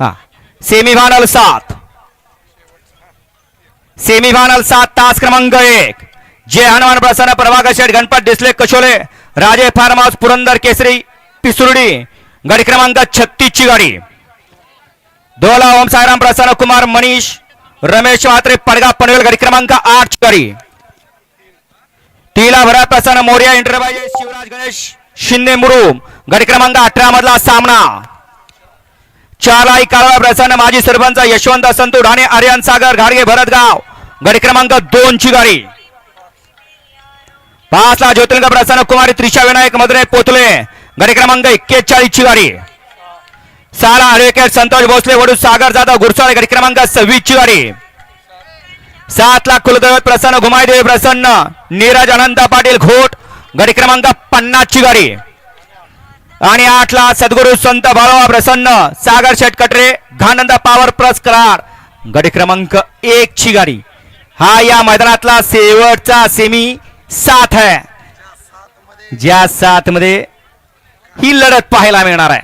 हा. सेमीफायनल सात. सेमीफायनल सात तास क्रमांक एक. जे हनुमान प्रसन्न प्रभाकर शेठ गणपत डिस्ले कशोले राजे फार्म हाऊस पुरंदर केसरी पिसुर्डी. गाडी क्रमांक छत्तीस ची गाडी. दोला ओम साईराम प्रसन्न कुमार मनीष रमेश म्हात्रे पडगा पनवेल गाडी क्रमांक आठ ची गाडी. टीला भरा प्रसन्न मोर्या इंटरवाइज शिवराज गणेश शिंदे मुरुम. गाडी क्रमांक अठरा मधला सामना. चालाई काळवा प्रसन्न माजी सरपंच यशवंत संतू ढाणे आर्यन सागर घाडगे भरतगाव गडी क्रमांक दोन ची गाडी. पाच ला प्रसन्न कुमारी त्रिशा विनायक मधुरे पोतले. गडी क्रमांक एक्केचाळीस ची गाडी. सारा ॲडव्होकेट संतोष भोसले वडू सागर जाधव गुरसाळे गडी क्रमांक सव्वीस ची गाडी. सात लाख कुलदैवत प्रसन्न घुमाईदेवी प्रसन्न नीरज अनंत पाटील घोट गडी क्रमांक पन्नास ची गाडी. आणि आठला सद्गुरु संत बाळवा प्रसन्न सागर शेटकटरे घानंदा घानंद पॉवर प्लस करार गडी क्रमांक एक ची गाडी. हा या मैदानातला शेवटचा सेमी सात आहे. ज्या सात मध्ये ही लढत पाहायला मिळणार आहे.